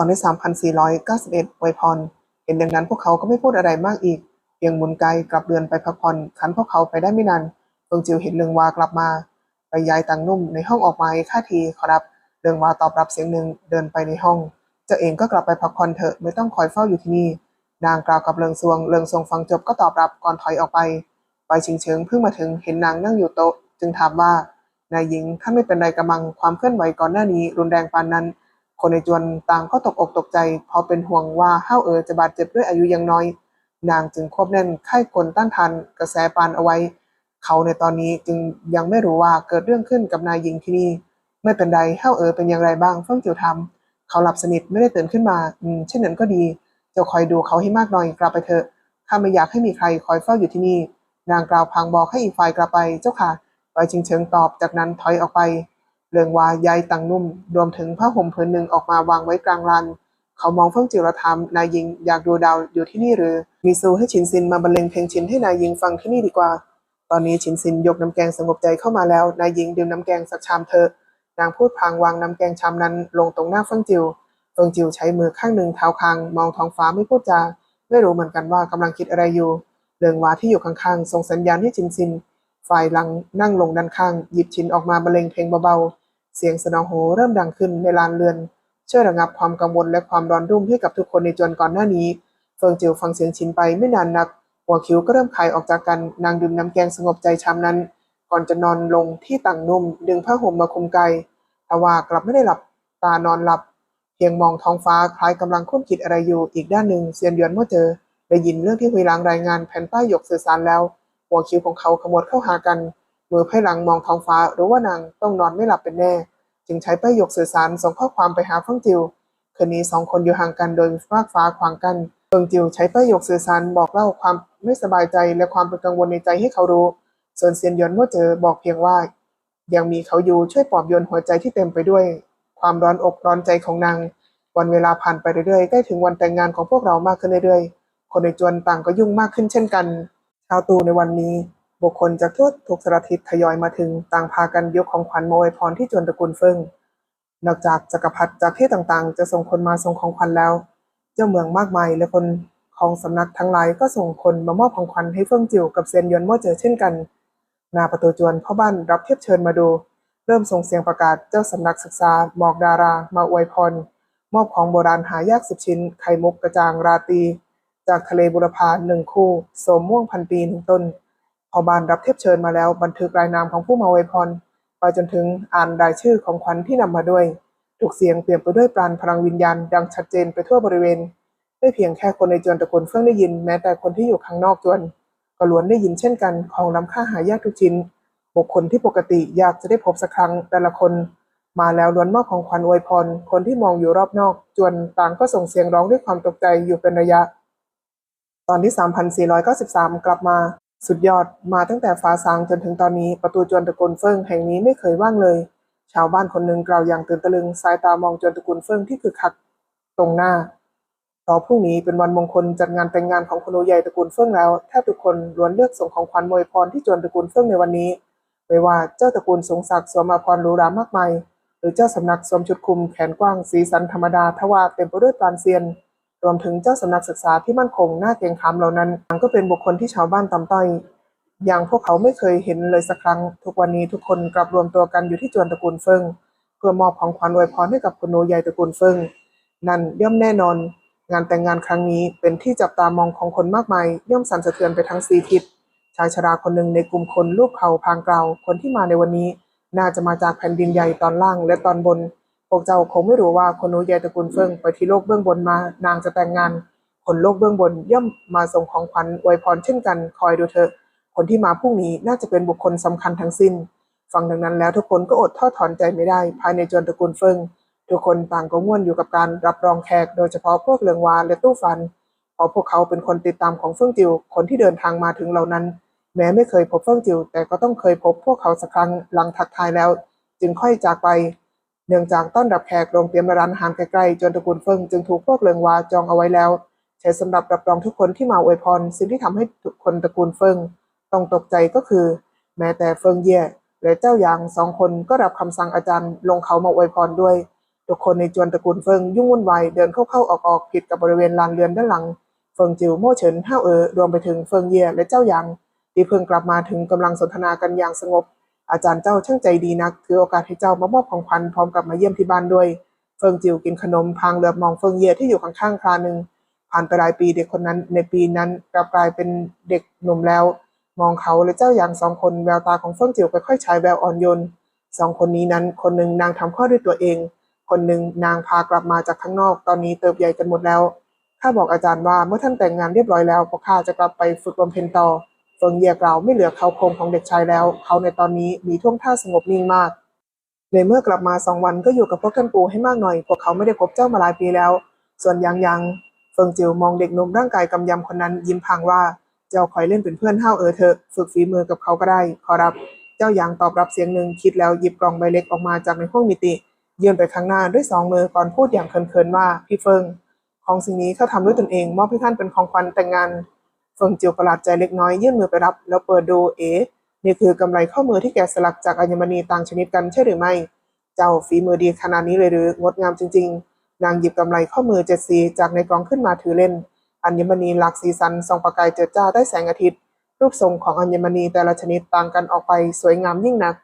อนที่ 3,491อวยพร เห็นดังนั้นพวกเขาก็ไม่พูดอะไรมากอีก เพียงหมุนกายกลับเรือนไปพักผ่อนขันพวกเขาไปได้ไม่นานเฟิงจิวเห็นเรืองวากลับมา ไปยายตังนุ่มในห้องออกมาอีกท่าทีขอรับเรืองวาตอบรับเสียงหนึ่งเดินไปในห้อง เจ้าเองก็กลับไปพักผ่อนเถอะไม่ต้องคอยเฝ้าอยู่ที่นี่ นางกล่าวกับเริงซวง เริงซวงฟังจบก็ตอบรับก่อนถอยออกไป ไปชิงเชิงเพิ่งมาถึงเห็นนางนั่งอยู่โต๊ะ จึงถามว่านายหญิงท่านไม่เป็นไรกระมังความเคลื่อนไหวก่อนหน้านี้รุนแรงปานนั้น คนในจวนต่างก็ตกอกตกใจพราะเป็นห่วงว่าห้าเอ๋อจะบาดเจ็บด้วยอายุยังน้อย นางจึงควบแน่นไข้คนต้านทานกระแสปานเอาไว้ เขาในตอนนี้จึงยังไม่รู้ว่าเกิดเรื่องขึ้นกับนายหญิงที่นี่ ไม่เป็นไรห้าเอ๋อเป็นอย่างไรบ้างเฟิ่งจิวทำเขาหลับสนิทไม่ได้ตื่นขึ้นมาอืมเช่นนั้นก็ดีจ้าคอยดูเขาให้มากหน่อยกลับไปเถอะข้าไม่อยากให้มีใครคอยเฝ้าอยู่ที่นี่ นางกล่าวพางบอกให้อีกฝ่ายกลับไปเจ้าค่ะไปชิงเชิงตอบจากนั้นถอยออกไป เรืองวายายตังนุ่ม รวมถึงผ้าห่มผืนหนึ่งออกมาวางไว้กลางลานเขามองเฟื่องจิรธรรมนายหญิงอยากดูดาวอยู่ที่นี่หรือ มีซูให้ชินซินมาบรรเลงเพลงชินให้นายหญิงฟังที่นี่ดีกว่า ตอนนี้ชินซินยกน้ำแกงสงบใจเข้ามาแล้ว นายหญิงดื่มน้ำแกงสักชามเถอนางพูดพางวางน้ำแกงชามนั้น ลงตรงหน้าเฟื่องจิวเฟิงจิวใช้มือข้างหนึ่งเท้าคางมองท้องฟ้าไม่พูดจาไม่รู้เหมือนกันว่ากำลังคิดอะไรอยู่เรืองวาที่อยู่ข้างๆส่งสัญญาณให้ชินซิน ฝ่ายลังนั่งลงด้านข้าง หยิบชินออกมาบรรเลงเพลงเบาๆ เสียงสนองโหเริ่มดังขึ้นในลานเรือน ช่วยระงับความกังวลและความร้อนรุ่มให้กับทุกคนในจวนก่อนหน้านี้ เฟิงจิวฟังเสียงชินไปไม่นานนัก หัวคิ้วก็เริ่มคลายออกจากกัน นางดื่มน้ำแกงสงบใจชามนั้น ก่อนจะนอนลงที่ต่างนุ่ม ดึงผ้าห่มมาคลุมกายแต่ว่ากลับไม่ได้หลับตานอนหลับ เพียงมองท้องฟ้าคล้ายกำลังคุ้นคิดอะไรอยู่อีกด้านหนึ่งเซียนหยวนเมื่อเจอได้ยินเรื่องที่หุยลังรายงานแผ่นป้ายหยกสื่อสารแล้ว หัวคิ้วของเขาขมวดเข้าหากัน มือไพ่หลังมองท้องฟ้ารู้ว่านางต้องนอนไม่หลับเป็นแน่ จึงใช้ป้ายหยกสื่อสารส่งข้อความไปหาเฟิงจิวคืนนี้สองคนอยู่ห่างกันโดยฟากฟ้าขวางกันเฟิงจิวใช้ป้ายหยกสื่อสารบอกเล่าความไม่สบายใจและความเป็นกังวลในใจให้เขารู้ส่วนเซียนหยวนเมื่อเจอบอกเพียงว่า ยังมีเขาอยู่ช่วยปลอบโยนหัวใจที่เต็มไปด้วย ความร้อนอกร้อนใจของนางวันเวลาผ่านไปเรื่อยๆใกล้ถึงวันแต่งงานของพวกเรามากขึ้นเรื่อยๆ คนในจวนต่างก็ยุ่งมากขึ้นเช่นกัน ชาวตูในวันนี้ บุคคลจากทั่วทุกสารทิศทยอยมาถึงต่างพากันยกของขวัญมาอวยพรที่จวนตระกูลเฟิงนอกจากจักรพรรดิจากที่ต่างๆ จะส่งคนมาส่งของขวัญแล้ว เจ้าเมืองมากมายและคนของสำนักทั้งหลายก็ส่งคนมามอบของขวัญให้เฟิงจิ๋วกับเซียนยวนเมื่อเจอเช่นกันนาประตูจวนพ่อบ้านรับเทียบเชิญมาดู เริ่มส่งเสียงประกาศเจ้าสำนักศึกษาหมอกดารามาอวยพรมอบของโบราณหายากสิบชิ้น ไข่มุกกระจางราตี จากทะเลบุรพาหนึ่งคู่โสมม่วงพันปีหนึ่งต้น พอบานรับเทียบเชิญมาแล้ว บันทึกรายนามของผู้มาอวยพรไปจนถึงอ่านรายชื่อของขวัญที่นำมาด้วยทุกเสียงเปลี่ยนไปด้วยปราณพลังวิญญาณดังชัดเจนไปทั่วบริเวณไม่เพียงแค่คนในจวนตระกูลเฟื่องได้ยินแม้แต่คนที่อยู่ข้างนอกจวนก็ล้วนได้ยินเช่นกันของล้ำค่าหายากทุกชิ้น บุคคลที่ปกติอยากจะได้พบสักครั้งแต่ละคน มาแล้วล้วนมอบของขวัญอวยพร คนที่มองอยู่รอบนอกจวนต่างก็ส่งเสียงร้องด้วยความตกใจอยู่เป็นระยะ ตอนที่ 3,493 กลับมา สุดยอดมาตั้งแต่ฟ้าสางจนถึงตอนนี้ประตูจวนตระกูลเฟิงแห่งนี้ไม่เคยว่างเลย ชาวบ้านคนหนึ่งกล่าวอย่างตื่นตะลึงสายตามองจวนตระกูลเฟิงที่คือคักตรงหน้าต่อพรุ่งนี้เป็นวันมงคลจัดงานแต่งงานของคุณโอใหญ่ตระกูลเฟิงแล้วแทบทุกคนล้วนเลือกส่งของขวัญมวยพรที่จวนตระกูลเฟิงในวันนี้ไม่ว่าเจ้าตระกูลสงศักดิ์สวมอาภรหรูหรามากมายหรือเจ้าสำนักสวมชุดคลุมแขนกว้างสีสันธรรมดาทว่าเต็มไปด้วยปาณเซียน รวมถึงเจ้าสำนักศึกษาที่มั่นคงหน้าเกรงขามเหล่านั้นต่างก็เป็นบุคคลที่ชาวบ้านตำต้อยอย่างพวกเขาไม่เคยเห็นเลยสักครั้ง ทุกวันนี้ทุกคนกลับรวมตัวกันอยู่ที่จวนตระกูลเฟิงเพื่อมอบของขวัญอวยพรให้กับคุณโนใหญ่ตระกูลเฟิงนั่นย่อมแน่นอน งานแต่งงานครั้งนี้เป็นที่จับตามองของคนมากมาย ย่อมสั่นสะเทือนไปทั้งสีทิศชายชราคนหนึ่งในกลุ่มคนรูปเขาพางกล่าวคนที่มาในวันนี้ น่าจะมาจากแผ่นดินใหญ่ตอนล่างและตอนบน พวกเจ้าคงไม่รู้ว่าคนโนใหญ่ตระกูลเฟิงไปที่โลกเบื้องบนมานางจะแต่งงาน คนโลกเบื้องบนย่อมมาส่งของขวัญอวยพรเช่นกันคอยดูเถอะคนที่มาพรุ่งนี้น่าจะเป็นบุคคลสำคัญทั้งสิ้น ฟังดังนั้นแล้วทุกคนก็อดทอดถอนใจไม่ได้ ภายในจวนตระกูลเฟิงทุกคนต่างก็ง่วนอยู่กับการรับรองแขก โดยเฉพาะพวกเลืองวาและตู้ฟันเพราะพวกเขาเป็นคนติดตามของเฟิงจิวคนที่เดินทางมาถึงเหล่านั้น แม้ไม่เคยพบเฟิงจิวแต่ก็ต้องเคยพบพวกเขาสักครั้งหลังทักทายแล้ว จึงค่อยจากไป เนื่องจากต้อนรับแขกโรงเตรียมร้านอาหารใกล้ๆจนตระกูลเฟิงจึงถูกพวกเลืองวาจองเอาไว้แล้ว ใช้สำหรับรับรองทุกคนที่มาอวยพร สิ่งที่ทำให้ทุกคนตระกูลเฟิงต้องตกใจก็คือ แม้แต่เฟิงเย่และเจ้าหยางสองคนก็รับคำสั่งอาจารย์ลงเขามาอวยพรด้วย ทุกคนในจวนตระกูลเฟิงยุ่งวุ่นวายเดินเข้าๆออกๆผิดกับบริเวณลานเรือนด้านหลัง เฟิงจิวโม่เฉินห้าเอ๋อรวมไปถึงเฟิงเย่และเจ้าหยางที่เพิ่งกลับมาถึงกำลังสนทนากันอย่างสงบ อาจารย์เจ้าช่างใจดีนัก ถือโอกาสให้เจ้ามามอบของขวัญพร้อมกับมาเยี่ยมที่บ้านด้วย เฟิงจิวกินขนมพางเหลือบมองเฟิงเย่ที่อยู่ข้างๆคราหนึ่งผ่านไปหลายปีเด็กคนนั้นในปีนั้นกลับกลายเป็นเด็กหนุ่มแล้ว มองเขาและเจ้าหยางสองคนแววตาของเฟิงจิวค่อยๆฉายแววอ่อนโยนสองคนนี้นั้นคนหนึ่งนางทำข้อด้วยตัวเอง คนหนึ่งนางพากลับมาจากข้างนอกตอนนี้เติบใหญ่กันหมดแล้วข้าบอกอาจารย์ว่าเมื่อท่านแต่งงานเรียบร้อยแล้วพวกข้าจะกลับไปฝึกบำเพ็ญต่อ เฟิงเย่กล่าวไม่เหลือเขาโครงของเด็กชายแล้ว เขาในตอนนี้มีท่วงท่าสงบนิ่งมาก ในเมื่อกลับมาสองวันก็อยู่กับพวกท่านปูให้มากหน่อย พวกเขาไม่ได้พบเจ้ามาหลายปีแล้ว ส่วนยังยังเฟิงจิวมองเด็กหนุ่มร่างกายกำยำคนนั้นยิ้มพลางว่า เจ้าคอยเล่นเป็นเพื่อนห้าวเออเถอะฝึกฝีมือกับเขาก็ได้ ขอรับ เจ้ายางตอบรับเสียงหนึ่งคิดแล้วหยิบกล่องใบเล็กออกมาจากในห้องมิติยื่นไปข้างหน้าด้วยสองมือก่อนพูดอย่างเขินๆว่าพี่เฟิง ของสิ่งนี้เขาทำด้วยตนเองมอบให้ท่านเป็นของขวัญแต่งงาน ฟิงจิวประหลาดใจเล็กน้อยยื่นมือไปรับ แล้วเปิดดูเอ๋นี่คือกำไรข้อมือที่แกะสลักจากอัญมณีต่างชนิดกันใช่หรือไม่ เจ้าฝีมือดีขนาดนี้เลยหรืองดงามจริง ๆ นางหยิบกำไรข้อมือเจ็ดสีจากในกล่องขึ้นมาถือเล่น อัญมณีหลากสีสันส่องประกายเจิดจ้าได้แสงอาทิตย์ รูปทรงของอัญมณีแต่ละชนิดต่างกันออกไปสวยงามยิ่งนัก